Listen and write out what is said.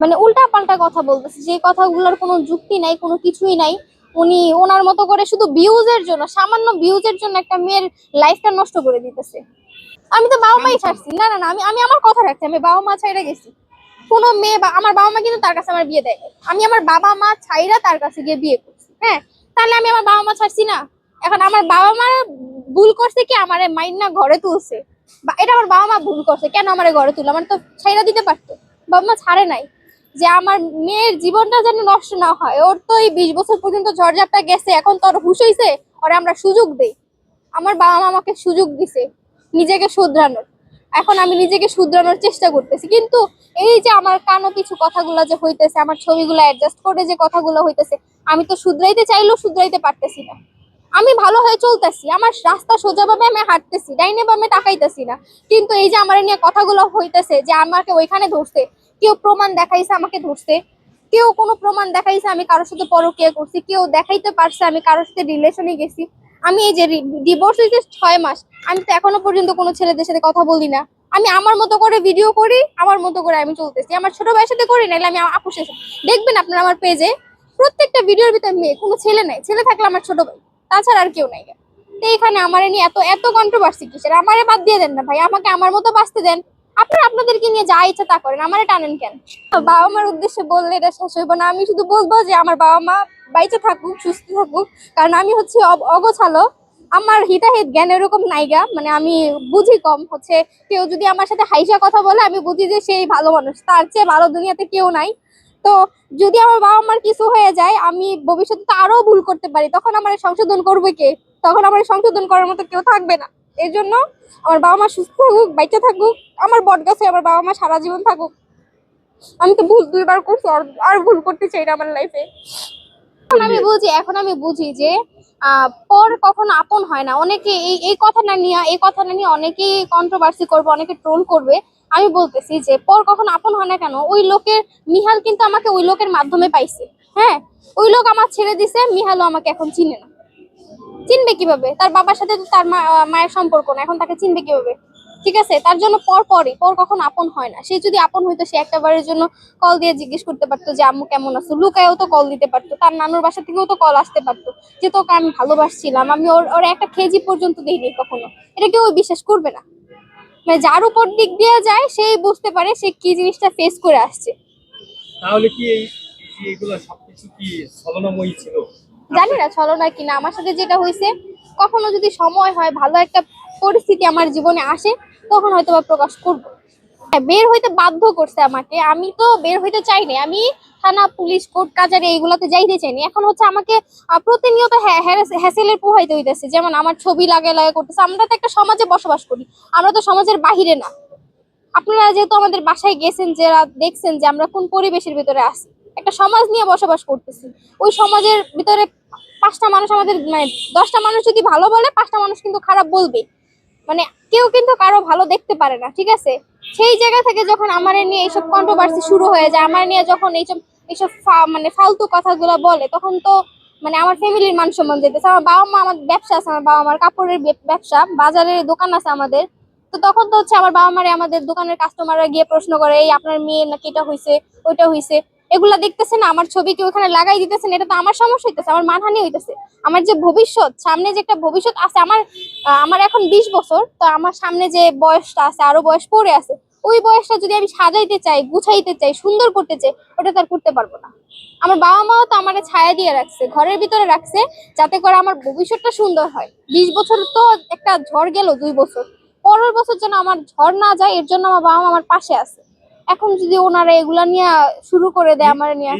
মানে উল্টা পাল্টা কথা বলতেছে। যে কথাগুলোর কোনো যুক্তি নাই, কোনো কিছুই নাই। উনি ওনার মতো করে শুধু ভিউজের জন্য, সামান্য ভিউজের জন্য একটা মেয়ের লাইফটা নষ্ট করে দিতেছে। আমি তো বাবা মাই ছাড়ছি। না না না, আমি আমি আমার কথা রাখছি। আমি বাবা মা ছাইরা গেছি। কোনো মেয়ে বা, আমার বাবা মা কিন্তু তার কাছে আমার বিয়ে দেয়। আমি আমার বাবা মা ছাইরা তার কাছে গিয়ে বিয়ে করছি। হ্যাঁ তাহলে আমি আমার বাবা মা ছাড়ছি না। এখন আমার বাবা মা ভুল করছে কি? আমারে মাইন না ঘরে তুলছে। বা এটা আমার বাবা মা ভুল করছে। কেন আমার ঘরে তুললো? আমার তো ছাইরা দিতে পারতো। বাবা মা ছাড়ে নাই। যে আমার মেয়ের জীবনটা যেন নষ্ট না হয়। ওর তো এই বিশ বছর পর্যন্ত ঝড়ঝাপটা গেছে, এখন তো ওর হুশ হইছে, ওরে আমরা সুযোগ দেই। আমার বাবা মা আমাকে সুযোগ দিছে নিজেকে শুধরানোর। এখন আমি নিজেকে শুধরানোর চেষ্টা করতেছি। কিন্তু এই যে আমার কানো কিছু কথাগুলো যে হইতেছে, আমার ছবিগুলো অ্যাডজাস্ট করে যে কথাগুলো হইতেছে, আমি তো শুধরাইতে চাইলেও শুধরাইতে পারতেছি না। আমি ভালো হয়ে চলতেছি, আমার রাস্তা সোজাভাবে আমি হাঁটতেছি, ডাইনে বামে তাকাইতেছি না। কিন্তু এই যে আমার নিয়ে কথাগুলো হইতেছে যে আমাকে ওইখানে ধরছে কেউ প্রমাণ দেখাইছে, আমাকে ধরছে। কেউ কোনো প্রমাণ দেখাইছে, আমি কারোর সাথে পরকিয়া করছি। কেউ দেখাইতে পারছে, আমি কারোর সাথে রিলেশনে গেছি। আমি এই যে ডিভোর্স হয়েছে ছয় মাস, আমি তো এখনও পর্যন্ত কোনো ছেলেদের সাথে কথা বলি না। আমি আমার মতো করে ভিডিও করি, আমার মতো করে আমি চলতেছি। আমার ছোট ভাইয়ের সাথে করি নাহলে আমি আপুর সাথে দেখবেন আপনারা আমার পেজে প্রত্যেকটা ভিডিওর ভিতরে মেয়ে, কোনো ছেলে নাই। ছেলে থাকলে আমার ছোট ভাই, তাছাড়া আর কেউ নাই। তো এখানে আমার নিয়ে এত এত কন্ট্রোভার্সি কিসের? আমারে বাদ দিয়ে দেন না ভাই, আমাকে আমার মতো বাঁচতে দেন। আপনারা আপনাদেরকে নিয়ে যা ইচ্ছা তা করেন, আমারে টানেন কেন? বাবা মার উদ্দেশ্যে বললে এটা শেষ হইব না। আমি শুধু বলব যে আমার বাবা মা বাইচে থাকুক, সুস্থ থাকুক। কারণ আমি হচ্ছে অগোছালো। আমার হিতাহিত জ্ঞান এরকম নাইগা মানে আমি বুঝি কম। হচ্ছে কেউ যদি আমার সাথে হাইসা কথা বলে, আমি বুঝি যে সেই ভালো মানুষ। তার চেয়ে ভালো দুনিয়াতে কেউ নাই। তো যদি আমার বাবা মার কিছু হয়ে যায়, আমি ভবিষ্যতে আরও ভুল করতে পারি। তখন আমার সংশোধন করবে কে? তখন আমার সংশোধন করার মতো কেউ থাকবে না। এর জন্য আমার বাবা মা সুস্থ থাকুক, বাইচে থাকুক, আমার বট গাছে আমার বাবা মা সারা জীবন থাকুক। আমি তো ভুল দুইবার করছি, আর- ভুল করতে চাই না আমার লাইফে এখন আমি বুঝি, এখন আমি বুঝি যে পর কখনো আপন হয় না। অনেকে এই এই কথাটা নিয়ে, এই কথাটা নিয়ে অনেকেই কন্ট্রোভার্সি করবে, অনেকে ট্রোল করবে। আমি বলতেছি যে, পর কখনো আপন হয় না কেন? ওই লোকের, মিহাল কিন্তু আমাকে ওই লোকের মাধ্যমে পাইছে। হ্যাঁ? ওই লোক আমার ছেড়ে দিছে, মিহালও আমাকে এখন চিনে না। চিনবে কীভাবে? তার বাবার সাথে তো তার মায়ের সম্পর্ক না, এখন তাকে চিনবে কীভাবে? ঠিক আছে? তার জন্য পর পরই, পর কখনো আপন হয় না। সে যদি আপন হইতো, সে একটা বারের জন্য কল দিয়ে জিজ্ঞেস করতে পারতো যে, আম্মু, কেমন আছো? লুকায়ও তো কল দিতে পারতো। তার নানুর বাসা থেকেও তো কল আসতে পারতো যে, তোকে আমি ভালোবাসছিলাম। আমি ওর ওর একটা কেজি পর্যন্ত দেইনি কখনো। এটা কেউ বিশ্বাস করবে না। মানে যার উপর দিক দিয়ে যায়, সেই বুঝতে পারে সে কি জিনিসটা ফেস করে আসছে। তাহলে কি এই এই- এইগুলো সবকিছু কি ছলনাময়ী ছিল? জানি না চলো না কিনা। আমার সাথে যেটা হয়েছে কখনো যদি সময় হয় ভালো একটা পরিস্থিতি আমার জীবনে আসে তখন হয়তো বা প্রকাশ করব। হ্যাঁ, বের হইতে বাধ্য করছে আমাকে। আমি তো বের হইতে চাইনি আমি থানা পুলিশ কোর্ট কাজারি এইগুলাতে যাইতে চাইনি এখন হচ্ছে আমাকে প্রতিনিয়ত হ্যা- হ্যাসেলের পোহাইতে হইতেছে। যেমন আমার ছবি লাগে লাগে করতেছে। আমরা তো একটা সমাজে বসবাস করি। আমরা তো সমাজের বাহিরে না। আপনারা যেহেতু আমাদের বাসায় গেছেন যারা দেখছেন যে আমরা কোন পরিবেশের ভিতরে আছি। একটা সমাজ নিয়ে বসবাস করতেছি। ওই সমাজের ভিতরে পাঁচটা মানুষ আমাদের মানে দশটা মানুষ যদি ভালো বলে, পাঁচটা মানুষ কিন্তু খারাপ বলবে। মানে কেউ কিন্তু কারও ভালো দেখতে পারে না, ঠিক আছে? সেই জায়গা থেকে যখন আমার নিয়ে এইসব কন্ট্রোভার্সি শুরু হয়ে যায়, আমার নিয়ে যখন এইসব এইসব মানে ফালতু কথাগুলো বলে, তখন তো মানে আমার ফ্যামিলির মান সম্মান যেতেছে। আমার বাবা মা আমার ব্যবসা আছে, আমার বাবা মার কাপড়ের ব্যবসা, বাজারের দোকান আছে আমাদের। তো তখন তো হচ্ছে আমার বাবা মারে আমাদের দোকানের কাস্টমাররা গিয়ে প্রশ্ন করে, এই আপনার মেয়ে নাকি এটা হইছে, ওইটা হইছে। এগুলা দেখতেছে না আমার ছবি কি ওখানে লাগাই দিতেছেন, এটা তো আমার সমস্যা হইতেছে, আমার মানহানি হইতেছে। আমার যে ভবিষ্যৎ, সামনে যে একটা ভবিষ্যৎ আছে, আমার আমার এখন বিশ বছর, তো আমার সামনে যে বয়সটা আছে, আরও বয়স পড়ে আছে, ওই বয়সটা যদি আমি সাজাইতে চাই, গুছাইতে চাই, সুন্দর করতে চাই, ওটা তার করতে পারব না। আমার বাবা মাও তো আমার ছায়া দিয়ে রাখছে, ঘরের ভিতরে রাখছে, যাতে করে আমার ভবিষ্যৎটা সুন্দর হয়। বিশ বছর তো একটা ঝড় গেল দুই বছর, পরের বছর যেন আমার ঝড় না যায়, এর জন্য আমার বাবা মা আমার পাশে আছে। এখন যদি ওনারা এগুলা নিয়ে শুরু করে দেয় আমার নিয়ে